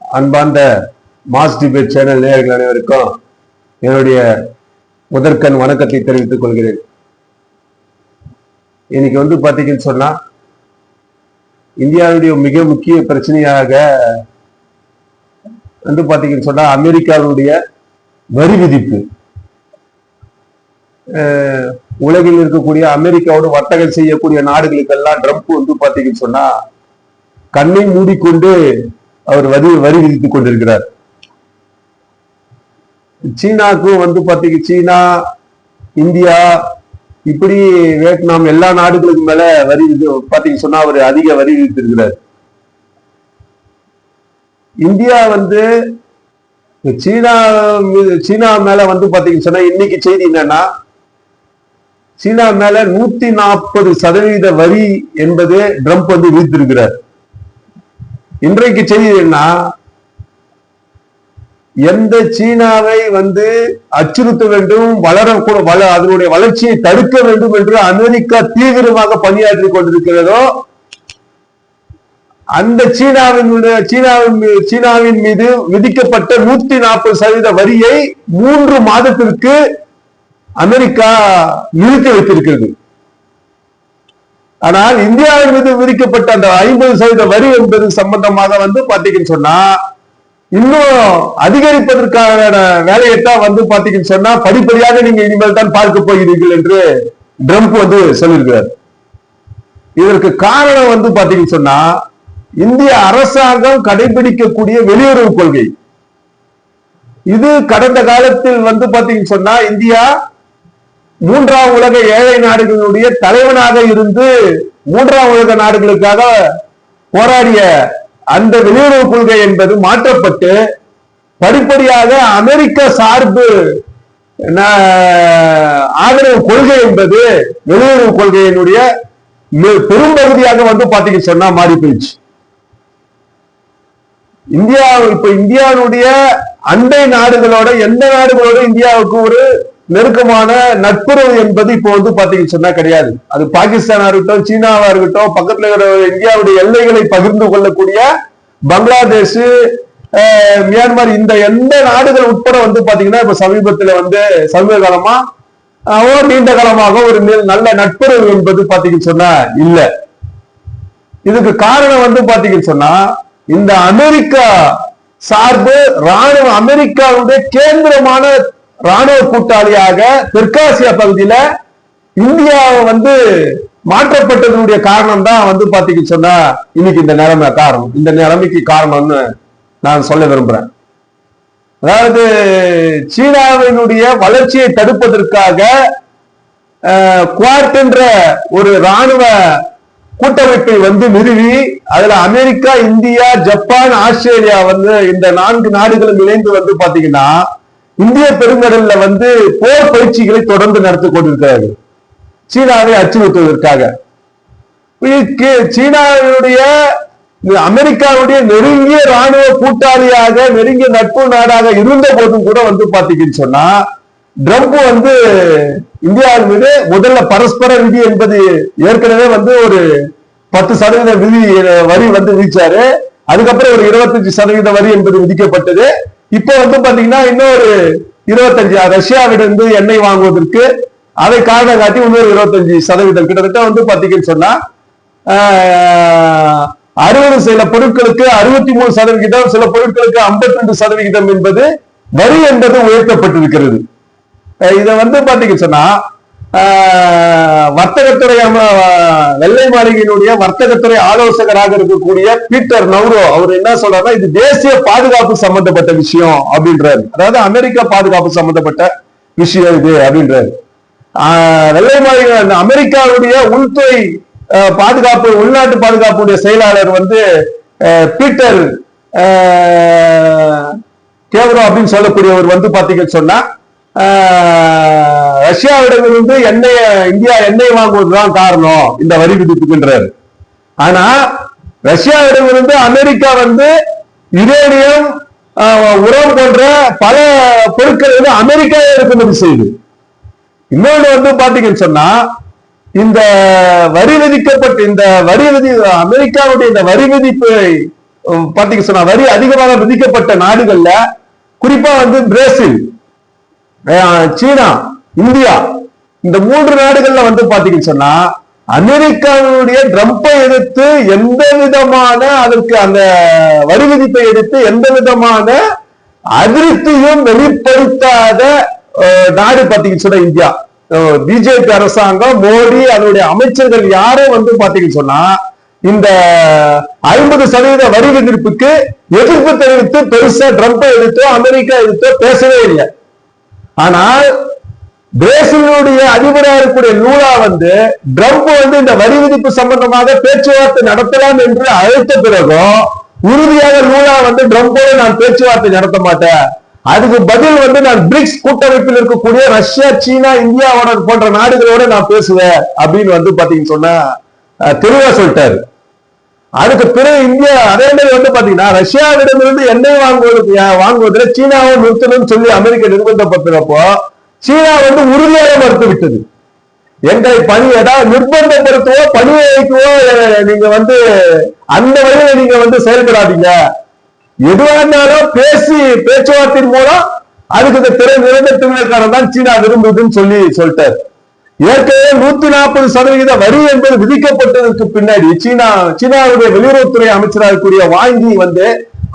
அன்பார்ந்த mass debate channel நேயர்கள் அனைவருக்கும் என்னுடைய முதற்கண் வணக்கத்தை தெரிவித்துக் கொள்கிறேன். இன்னைக்கு வந்து பார்த்தீங்கன்னு சொன்னா இந்தியாவுடைய மிக முக்கிய பிரச்சனையாக வந்து பார்த்தீங்கன்னு சொன்னா அமெரிக்காவுடைய வரி விதிப்பு. உலகில் இருக்கக்கூடிய அமெரிக்காவோடு வர்த்தகம் செய்யக்கூடிய நாடுகளுக்கெல்லாம் ட்ரம்ப் வந்து பார்த்தீங்கன்னு சொன்னா கண்ணை மூடிக்கொண்டு அவர் வரி வரி விதித்துக் கொண்டிருக்கிறார். சீனாக்கும் வந்து பாத்தீங்கன்னா சீனா இந்தியா இப்படி வியட்நாம் எல்லா நாடுகளுக்கு மேல வரி விதி பாத்தீங்க சொன்னா அவர் அதிக வரி விதித்திருக்கிறார். இந்தியா வந்து சீனா சீனா மேல வந்து பாத்தீங்கன்னு சொன்னா இன்னைக்கு செய்தி என்னன்னா சீனா மேல நூத்தி நாற்பது சதவீத வரி என்பது ட்ரம்ப் வந்து விதித்திருக்கிறார். இன்றைக்கு செய்தி என்ன எந்த சீனாவை வந்து அச்சுறுத்த வேண்டும் வளர கூட வள அதனுடைய வளர்ச்சியை தடுக்க வேண்டும் என்று அமெரிக்கா தீவிரமாக பணியாற்றி கொண்டிருக்கிறதோ அந்த சீனாவின் சீனாவின் சீனாவின் மீது விதிக்கப்பட்ட நூத்தி நாற்பது சதவீத வரியை மூன்று மாதத்திற்கு அமெரிக்கா நிறுத்தி வைத்திருக்கிறது. ஆனால் இந்தியாவின் மீது விதிக்கப்பட்ட அந்த ஐம்பது சதவீத வரி என்பது சம்பந்தமாக வந்து பாத்தீங்கன்னு சொன்னா இன்னும் அதிகரிப்பதற்கான வேலையைத்தான் வந்து பாத்தீங்கன்னு சொன்னா படிப்படியாக நீங்க இனிமேல் தான் பார்க்க போகிறீர்கள் என்று ட்ரம்ப் வந்து சொல்லியிருக்கிறார். இதற்கு காரணம் வந்து பாத்தீங்கன்னு சொன்னா இந்திய அரசாங்கம் கடைபிடிக்கக்கூடிய வெளியுறவு கொள்கை. இது கடந்த காலத்தில் வந்து பாத்தீங்கன்னு சொன்னா இந்தியா மூன்றாம் உலக ஏழை நாடுகளுடைய தலைவனாக இருந்து மூன்றாம் உலக நாடுகளுக்காக போராடிய அந்த வெளியுறவு கொள்கை என்பது மாற்றப்பட்டு படிப்படியாக அமெரிக்க சார்பு ஆதரவு கொள்கை என்பது வெளியுறவு கொள்கையினுடைய பெரும் பெரும்பகுதியாக வந்து பாத்தீங்கன்னு சொன்னா மாறி போயிடுச்சு. இந்தியா இப்ப இந்தியாவுடைய அண்டை நாடுகளோட எந்த நாடுகளோட இந்தியாவுக்கு ஒரு நெருக்கமான நட்புறவு என்பது இப்போ வந்து பாத்தீங்கன்னு சொன்னா கிடையாது. அது பாகிஸ்தானா இருக்கட்டும் சீனாவா இருக்கட்டும் பக்கத்துல இருக்கிற இந்தியாவுடைய எல்லைகளை பகிர்ந்து கொள்ளக்கூடிய பங்களாதேஷ் மியான்மர் இந்த எந்த நாடுகள் உட்பட வந்து பாத்தீங்கன்னா இப்ப சமீபத்துல வந்து சமீப காலமா நீண்ட காலமாக ஒரு நல்ல நட்புறவு என்பது பாத்தீங்கன்னு சொன்னா இல்ல. இதுக்கு காரணம் வந்து பாத்தீங்கன்னு சொன்னா இந்த அமெரிக்கா சார்பு ராணுவ அமெரிக்காவுடைய கேந்திரமான ராணுவ கூட்டாளியாக தெற்காசியா பகுதியில இந்தியாவை வந்து மாற்றப்பட்டதனுடைய காரணம் தான் வந்து பாத்தீங்கன்னு சொன்னா இன்னைக்கு இந்த நிலைமை காரணம் இந்த நிலைமைக்கு காரணம்னு நான் சொல்ல விரும்புறேன். அதாவது சீனாவினுடைய வளர்ச்சியை தடுப்பதற்காக குவாட் என்ற ஒரு ராணுவ கூட்டமைப்பை வந்து நிறுவி அதுல அமெரிக்கா இந்தியா ஜப்பான் ஆஸ்திரேலியா வந்து இந்த நான்கு நாடுகளும் இணைந்து வந்து பாத்தீங்கன்னா இந்திய பெருங்கடல்ல வந்து போர் பயிற்சிகளை தொடர்ந்து நடத்தி கொண்டிருக்கிறார்கள். சீனாவை அச்சுறுத்துவதற்காக. சீனாவுடைய அமெரிக்காவுடைய நெருங்கிய ராணுவ கூட்டாளியாக நெருங்கிய நட்பு நாடாக இருந்த போதும் கூட வந்து பாத்தீங்கன்னு சொன்னா ட்ரம்ப் வந்து இந்தியாவின் மீது முதல்ல பரஸ்பர விதி என்பது ஏற்கனவே வந்து ஒரு பத்து சதவீத விதி வரி வந்து விதிச்சாரு அதுக்கப்புறம் ஒரு இருபத்தஞ்சு சதவீத வரி என்பது விதிக்கப்பட்டது. இப்போ வந்து பாத்தீங்கன்னா இன்னொரு இருபத்தஞ்சு ரஷ்யாவிலிருந்து எண்ணெய் வாங்குவதற்கு அதை காரணம் காட்டி இன்னொரு இருபத்தஞ்சு சதவீதம். கிட்டத்தட்ட வந்து பாத்தீங்கன்னு சொன்னா அறுபது சில பொருட்களுக்கு அறுபத்தி மூணு சதவிகிதம் சில பொருட்களுக்கு 52% ரெண்டு சதவிகிதம் என்பது வரி என்பது உயர்த்தப்பட்டிருக்கிறது. இதை வந்து பாத்தீங்கன்னு சொன்னா வர்த்தகத்துறை வெள்ளை மாளிகையினுடைய வர்த்தகத்துறை ஆலோசகராக இருக்கக்கூடிய பீட்டர் நவ்ரோ அவர் என்ன சொல்றாருன்னா இது தேசிய பாதுகாப்பு சம்பந்தப்பட்ட விஷயம் அப்படின்றாரு. அதாவது அமெரிக்கா பாதுகாப்பு சம்பந்தப்பட்ட விஷயம் இது அப்படின்றாரு. ஆஹ், வெள்ளை மாளிகை அமெரிக்காவுடைய உள்துறை பாதுகாப்பு உள்நாட்டு பாதுகாப்புடைய செயலாளர் வந்து ஆஹ், பீட்டர் ஆஹ், கேவரோ அப்படின்னு சொல்லக்கூடியவர் வந்து பாத்தீங்கன்னு சொன்னா ரஷ்யாவிடமிருந்து எண்ணெய் இந்தியா எண்ணெய் வாங்குவதுதான் காரணம் இந்த வரி விதிப்புகின்றார் ஆனா ரஷ்யாவிடமிருந்து அமெரிக்கா வந்து யுரேனியம் உரம் போன்ற பல பொருட்கள் வந்து அமெரிக்கா இறக்குமதி செய்யுது இன்னொன்று வந்து பாத்தீங்கன்னு சொன்னா இந்த வரி விதிக்கப்பட்ட இந்த வரி விதி அமெரிக்காவுடைய இந்த வரி விதிப்பு உம், பாத்தீங்க சொன்னா வரி அதிகமாக விதிக்கப்பட்ட நாடுகள்ல குறிப்பா வந்து பிரேசில். சீனா இந்தியா இந்த மூன்று நாடுகள்ல வந்து பாத்தீங்கன்னு சொன்னா அமெரிக்காவுடைய ட்ரம்பை எதிர்த்து எந்த விதமான அதற்கு அந்த வரி விதிப்பை எதிர்த்து எந்த விதமான அதிருப்தியும் வெளிப்படுத்தாத நாடு பாத்தீங்கன்னு சொன்னா இந்தியா. பிஜேபி அரசாங்கம் மோடி அதனுடைய அமைச்சர்கள் யாரும் வந்து பாத்தீங்கன்னு சொன்னா இந்த ஐம்பது சதவீத வரி விதிப்புக்கு எதிர்ப்பு தெரிவித்து பெருசா ட்ரம்பை எதிர்த்தோ அமெரிக்கா எதிர்த்தோ பேசவே இல்லை ஆனால் பிரேசிலுடைய அதிபராக இருக்கக்கூடிய லூலா வந்து ட்ரம்ப் வந்து இந்த வரி விதிப்பு சம்பந்தமாக பேச்சுவார்த்தை நடத்தலாம் என்று அழைத்த பிறகும் உறுதியாக லூலா வந்து ட்ரம்போட நான் பேச்சுவார்த்தை நடத்த மாட்டேன். அதுக்கு பதில் வந்து நான் பிரிக்ஸ் கூட்டமைப்பில் இருக்கக்கூடிய ரஷ்யா சீனா இந்தியாவோட போன்ற நாடுகளோட நான் பேசுவேன் அப்படின்னு வந்து பாத்தீங்கன்னு சொன்னா தெளிவா சொல்லிட்டாரு. அதுக்கு பிறகு இந்தியா அதே மாதிரி வந்து பாத்தீங்கன்னா ரஷ்யாவிடமிருந்து எண்ணெய் வாங்குவதற்கு வாங்குவதில் சீனாவை நிறுத்தணும்னு சொல்லி அமெரிக்கா நிர்பந்தப்பட்டப்போ சீனா வந்து உறுதியாக மறுத்து விட்டது எங்களை பணி ஏதாவது நிர்பந்தப்படுத்தவோ பணி வைக்கவோ நீங்க வந்து அந்த வழியில நீங்க வந்து செயல்படாதீங்க. எதுவா இருந்தாலும் பேசி பேச்சுவார்த்தையின் மூலம் அதுக்கு இந்த திரை நிரந்தரத்தினருக்கான தான் சீனா விரும்புதுன்னு சொல்லி சொல்லிட்டாரு. ஏற்கனவே நூத்தி நாற்பது சதவிகித வரி என்பது விதிக்கப்பட்டதற்கு பின்னாடி சீனா சீனாவுடைய வெளியுறவுத்துறை அமைச்சராக கூடிய வாங்கி வந்து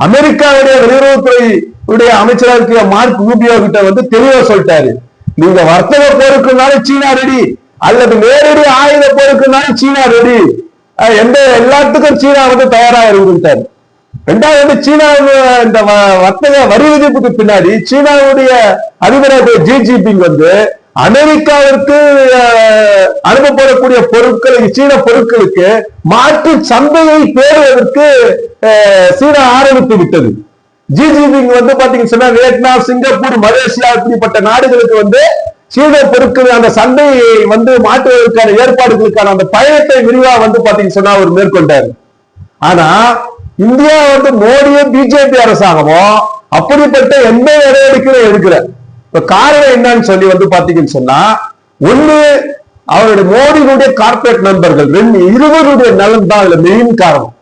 அமெரிக்காவுடைய வெளியுறவுத்துறை உடைய அமைச்சராக இருக்கிற மார்க் ரூபியோ கிட்ட வந்து தெளிவா சொல்லிட்டாரு. நீங்க வர்த்தக போருக்குனாலும் சீனா ரெடி அல்லது நேரடி ஆயுத போருக்குனாலும் சீனா ரெடி எந்த எல்லாத்துக்கும் சீனா வந்து தயாரா இருக்குன்ட்டாரு. ரெண்டாவது வந்து சீனா இந்த வ- வர்த்தக வரி விதிப்புக்கு பின்னாடி சீனாவுடைய அதிபராக ஜி ஜிபிங் வந்து அமெரிக்காவிற்கு அனுப்பப்படக்கூடிய பொருட்கள் சீன பொருட்களுக்கு மாற்று சந்தையை தேடுவதற்கு சீனா ஆரம்பித்து விட்டது. ஜி ஜிபிங் வந்து பாத்தீங்கன்னு சொன்னா வியட்நாம் சிங்கப்பூர் மலேசியா இப்படிப்பட்ட நாடுகளுக்கு வந்து சீன பொருட்கள் அந்த சந்தையை வந்து மாற்றுவதற்கான ஏற்பாடுகளுக்கான அந்த பயணத்தை விரிவா வந்து பாத்தீங்கன்னு சொன்னா அவர் மேற்கொண்டார். ஆனா இந்தியா வந்து மோடியும் பிஜேபி அரசாங்கமும் அப்படிப்பட்ட எந்த நடவடிக்கையும் எடுக்கிறார் இப்ப காரணம் என்னன்னு சொல்லி வந்து பாத்தீங்கன்னு சொன்னா ஒண்ணு அவருடைய மோடியினுடைய கார்பரேட் நண்பர்கள் ரெண்டு இருவருடைய நலன் தான் அதுல மெயின் காரணம்.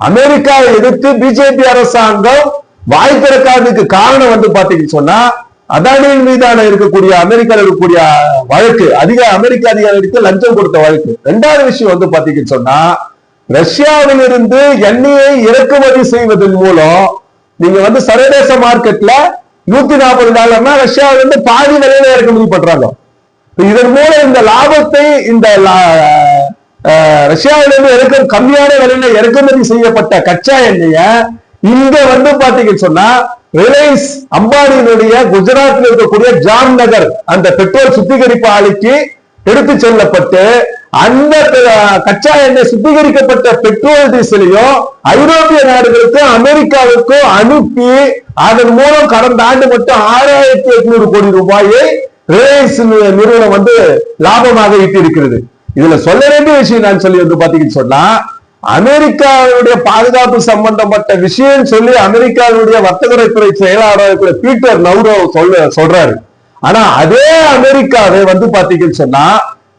அமெரிக்காவை எதிர்த்து பிஜேபி அரசாங்கம் வாய் திறக்காததுக்கு காரணம் வந்து பாத்தீங்கன்னு சொன்னா அதானியின் மீதான இருக்கக்கூடிய அமெரிக்காவில் இருக்கக்கூடிய வழக்கு அதிக அமெரிக்க அதிகாரிகளுக்கு லஞ்சம் கொடுத்த வழக்கு. ரெண்டாவது விஷயம் வந்து பாத்தீங்கன்னு சொன்னா ரஷ்யாவில் இருந்து எண்ணெயை இறக்குமதி செய்வதன் மூலம் நீங்க வந்து சர்வதேச மார்க்கெட்ல நூத்தி நாற்பது டாலர்னா ரஷ்யா இருந்து பாதி விலையில இறக்குமதி பண்றாங்க. இதன் மூலம் இந்த லாபத்தை இந்த லா- அஹ், ரஷ்யாவிலிருந்து இறக்க கம்மியான விலையில இறக்குமதி செய்யப்பட்ட கச்சா எண்ணெய இங்க வந்து பாத்தீங்கன்னு சொன்னா ரிலையன்ஸ் அம்பானியினுடைய குஜராத்தில் இருக்கக்கூடிய ஜாம்நகர் அந்த பெட்ரோல் சுத்திகரிப்பு ஆலைக்கு எடுத்து செல்லப்பட்டு அந்த கச்சா எண்ணெய் சுத்திகரிக்கப்பட்ட பெட்ரோல் டீசலையும் ஐரோப்பிய நாடுகளுக்கும் அமெரிக்காவுக்கும் அனுப்பி அதன் மூலம் கடந்த ஆண்டு மட்டும் ஆறாயிரத்தி எட்நூறு கோடி ரூபாயை ரிலையன்ஸ் நிறுவனம் வந்து லாபமாக ஈட்டியிருக்கிறது. இதுல சொல்ல வேண்டிய விஷயம் நான் சொல்லி வந்து பாத்தீங்கன்னு சொன்னா அமெரிக்காவுடைய பாதுகாப்பு சம்பந்தப்பட்ட விஷயம் சொல்லி அமெரிக்காவுடைய வர்த்தகத்துறை செயலாளர் இருக்கிற பீட்டர் நவ்ரோ சொல்ல சொல்றாரு. ஆனா அதே அமெரிக்காவை வந்து பாத்தீங்கன்னு சொன்னா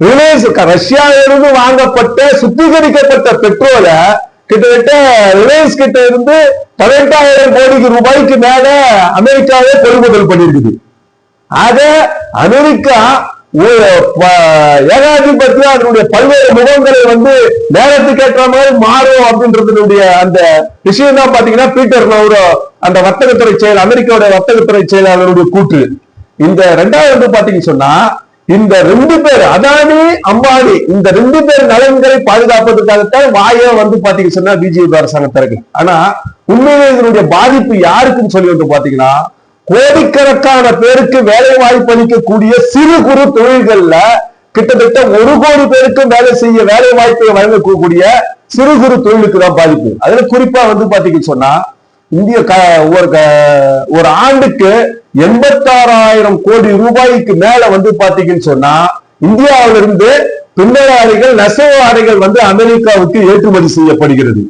ரிலையன்ஸ் ரஷ்யாவிலிருந்து வாங்கப்பட்ட சுத்திகரிக்கப்பட்ட பெட்ரோலை கிட்டத்தட்ட ரிலையன்ஸ் கிட்ட இருந்து பதினெட்டாயிரம் கோடிக்கு ரூபாய்க்கு மேல அமெரிக்காவே கொள்முதல் பண்ணிருக்குது. ஆக அமெரிக்கா ஒரு ஏகாதிபத்தியம் அதனுடைய பல்வேறு முகங்களை வந்து நேரத்துக்கு ஏற்ற மாதிரி மாறும் அப்படின்றதுடைய அந்த விஷயம் தான் பாத்தீங்கன்னா பீட்டர் நௌரோ அந்த வர்த்தகத்துறை செயல் அமெரிக்காவுடைய வர்த்தகத்துறை செயலாளருடைய கூற்று. இந்த ரெண்டாவது வந்து பாத்தீங்கன்னு சொன்னா இந்த ரெண்டு பேர் அதானி அம்பானி இந்த ரெண்டு பேர் நலன்களை பாதுகாப்பதற்காகத்தான் வாயை வந்து பாத்தீங்கன்னு சொன்னா பிஜேபி அரசாங்கத்திற்கு ஆனா உண்மையிலே இதனுடைய பாதிப்பு யாருக்குன்னு சொல்லி வந்து பாத்தீங்கன்னா கோடிக்கணக்கான பேருக்கு வேலை வாய்ப்பு அளிக்கக்கூடிய சிறு குறு தொழில்கள்ல கிட்டத்தட்ட ஒரு கோடி பேருக்கும் வேலை செய்ய வேலை வாய்ப்பை வழங்கக்கூடிய சிறு குறு தொழிலுக்கு தான் பாதிப்பு. அதுல குறிப்பா வந்து பாத்தீங்கன்னு சொன்னா இந்திய ஒரு க- ஒரு ஆண்டுக்கு எண்பத்தாறாயிரம் கோடி ரூபாய்க்கு மேல வந்து பாத்தீங்கன்னு சொன்னா இந்தியாவிலிருந்து பின்னல் ஆடைகள் நெசவு ஆடைகள் வந்து அமெரிக்காவுக்கு ஏற்றுமதி செய்யப்படுகிறது.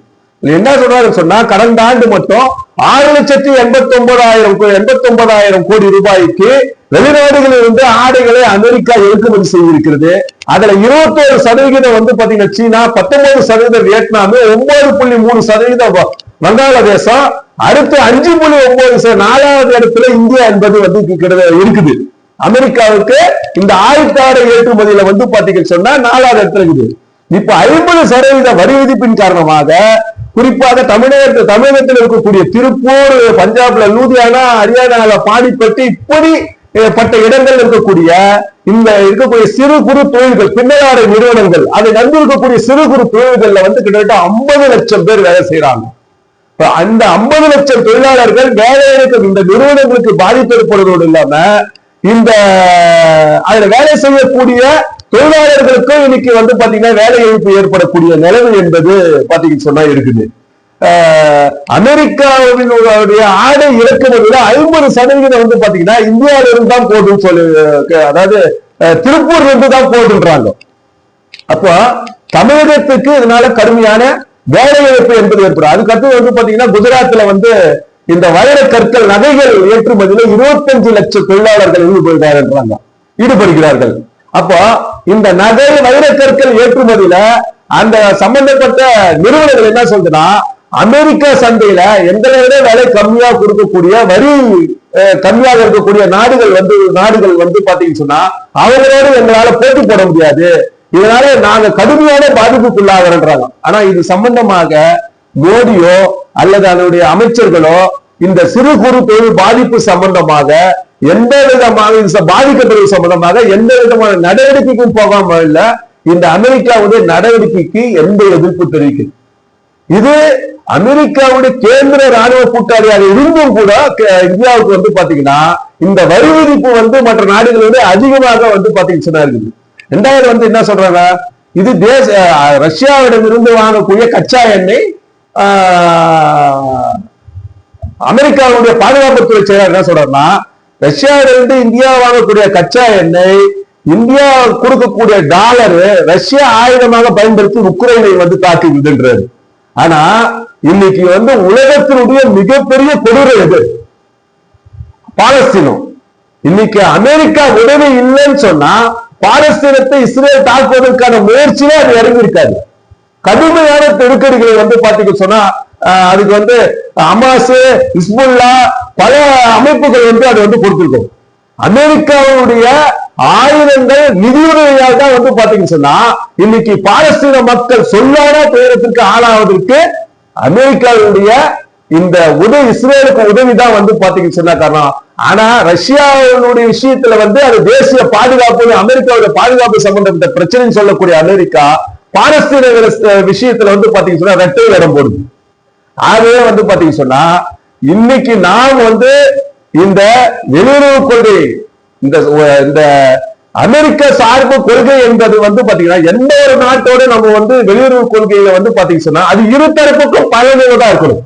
என்ன சொல்றாரு சொன்னா கடந்த ஆண்டு மட்டும் ஆறு லட்சத்தி எண்பத்தி ஒன்பதாயிரம் எண்பத்தி ஒன்பதாயிரம் கோடி ரூபாய்க்கு வெளிநாடுகளில் இருந்து ஆடைகளை அமெரிக்கா இறக்குமதி செய்திருக்கிறது. அதுல இருபத்தோரு சதவிகிதம் வந்து பாத்தீங்கன்னா சீனா பத்தொன்பது சதவீதம் வியட்நாம் ஒன்பது புள்ளி மூணு சதவீதம் வங்காளதேசம் அடுத்து அஞ்சு புள்ளி ஒன்பது நாலாவது இடத்துல இந்தியா என்பது வந்து கிட்டத்தட்ட இருக்குது. அமெரிக்காவுக்கு இந்த ஆயுத்தாடை ஏற்றுமதியில வந்து பாத்தீங்கன்னு சொன்னா நாலாவது இடத்துல இருக்குது. இப்ப ஐம்பது சதவீத வரி விதிப்பின் காரணமாக குறிப்பாக தமிழகத்தில் தமிழகத்தில் இருக்கக்கூடிய திருப்பூர் பஞ்சாப்ல லூதியானா ஹரியானால பாடிப்பட்டு இப்படி பட்ட இடங்கள் இருக்கக்கூடிய இந்த இருக்கக்கூடிய சிறு குறு தொழில்கள் பின்னலாடை நிறுவனங்கள் அதை நம்பி இருக்கக்கூடிய சிறு குறு தொழில்கள்ல வந்து கிட்டத்தட்ட ஐம்பது லட்சம் பேர் வேலை செய்யறாங்க அந்த ஐம்பது லட்சம் தொழிலாளர்கள் வேலைகளுக்கு இந்த நிறுவனங்களுக்கு பாதிப்பு ஏற்படுவதோடு இல்லாம இந்த அதுல வேலை செய்யக்கூடிய தொழிலாளர்களுக்கும் இன்னைக்கு வந்து பாத்தீங்கன்னா வேலை இழப்பு ஏற்படக்கூடிய நிலவு என்பது பாத்தீங்கன்னு சொன்னா இருக்குது. ஆஹ் அமெரிக்காவினுடைய ஆடை இறக்குமதியில ஐம்பது சதவீதம் வந்து பாத்தீங்கன்னா இந்தியாவில இருந்து தான் போகுதுன்னு சொல்லி அதாவது திருப்பூர்ல இருந்து தான் போகுதுன்றாங்க அப்போ தமிழகத்துக்கு இதனால கடுமையான வேலை இழப்பு என்பது ஏற்படும். அதுக்கடுத்து வந்து பாத்தீங்கன்னா குஜராத்ல வந்து இந்த வைர கற்கள் நகைகள் ஏற்றுமதியில இருபத்தஞ்சு லட்சம் தொழிலாளர்கள் ஈடுபடுகிறார்கள் ஈடுபடுகிறார்கள். அப்போ இந்த நகை வைர கற்கள் ஏற்றுமதியில அந்த சம்பந்தப்பட்ட நிறுவனங்கள் என்ன சொல்றதுன்னா அமெரிக்கா சந்தையில எங்களை விட விலை கம்மியா கொடுக்கக்கூடிய வரி கம்மியாக இருக்கக்கூடிய நாடுகள் வந்து நாடுகள் வந்து பாத்தீங்கன்னு சொன்னா அவங்களோடு எங்களால போட்டி போட முடியாது. இதனால நாங்க கடுமையான பாதிப்புக்குள்ளாகிறோம் ஆனா இது சம்பந்தமாக மோடியோ அல்லது அதனுடைய அமைச்சர்களோ இந்த சிறு குறு தொழில் பாதிப்பு சம்பந்தமாக எந்த விதமாக இந்த பாதிக்கப்படுவது சம்பந்தமாக எந்த விதமான நடவடிக்கைக்கும் போகாம இல்ல இந்த அமெரிக்காவுடைய நடவடிக்கைக்கு எந்த எதிர்ப்பு தெரிவிக்குது. இது அமெரிக்காவுடைய கேந்திர ராணுவ கூட்டாளியாக இருந்தும் கூட இந்தியாவுக்கு வந்து பாத்தீங்கன்னா இந்த வரி விதிப்பு வந்து மற்ற நாடுகள் வந்து அதிகமாக வந்து பாத்தீங்கன்னா இருக்குது ரெண்டாவது வந்து என்ன சொல்றாங்க? இது தேச ரஷ்யாவிடமிருந்து வாங்கக்கூடிய கச்சா எண்ணெய் ஆஹ், அமெரிக்காவுடைய பாதுகாப்புத்துறை செயலர் என்ன சொல்றாருன்னா ரஷ்யாவிலிருந்து இந்தியா வாங்கக்கூடிய கச்சா எண்ணெய் இந்தியா கொடுக்கக்கூடிய டாலர் ரஷ்யா ஆயுதமாக பயன்படுத்தி உக்ரைனை வந்து தாக்குதுன்றாரு ஆனா இன்னைக்கு வந்து உலகத்தினுடைய மிகப்பெரிய கொடூரம் எது? பாலஸ்தீனம். இன்னைக்கு அமெரிக்கா உதவி இல்லைன்னு சொன்னா பாலஸ்தீனத்தை இஸ்ரேல் தாக்குவதற்கான முயற்சியில அது இறங்கியிருக்காது. கடுமையான நெருக்கடிகளை வந்து பாத்தீங்க சொன்னா அதுக்கு வந்து அமாசு இஸ்புல்லா பல அமைப்புகள் வந்து அது வந்து கொடுத்திருக்கும். அமெரிக்காவுடைய ஆயுதங்கள் நிதியுதவியாக தான் வந்து பாத்தீங்கன்னு சொன்னா இன்னைக்கு பாலஸ்தீன மக்கள் சொல்லாத துயரத்திற்கு ஆளாவதற்கு அமெரிக்காவுடைய இந்த உதவி இஸ்ரேலுக்கு உதவி தான் வந்து பாத்தீங்கன்னு சொன்னா காரணம் ஆனா ரஷ்யாவுடைய விஷயத்துல வந்து அது தேசிய பாதுகாப்பு அமெரிக்காவுடைய பாதுகாப்பு சம்பந்தப்பட்ட பிரச்சனைன்னு சொல்லக்கூடிய அமெரிக்கா பாலஸ்தீன விஷயத்துல வந்து பாத்தீங்கன்னு சொன்னா ரெட்டை இடம் போடுது. ஆகவே வந்து பாத்தீங்க சொன்னா இன்னைக்கு நாம் வந்து இந்த வெளியுறவு கொள்கை இந்த இந்த அமெரிக்க சார்பு கொள்கை என்பது வந்து பாத்தீங்கன்னா எந்த ஒரு நாட்டோட நம்ம வந்து வெளியுறவு கொள்கையில வந்து பாத்தீங்கன்னா அது இருதரப்புக்கும் பயனுள்ளதா இருக்கணும்.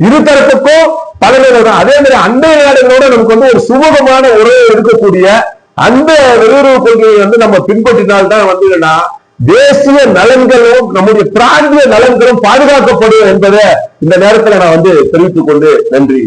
இருதரப்புக்கும் பயனுள்ளதா அதே மாதிரி அண்டை நாடுகளோட நமக்கு வந்து ஒரு சுமூகமான உறவு இருக்கக்கூடிய அந்த வெளியுறவு கொள்கையை வந்து நம்ம பின்பற்றினால்தான் வந்து என்னன்னா தேசிய நலன்களும் நம்முடைய பிராந்திய நலன்களும் பாதுகாக்கப்படும் என்பதை இந்த நேரத்துல நான் வந்து தெரிவித்துக் கொண்டு நன்றி.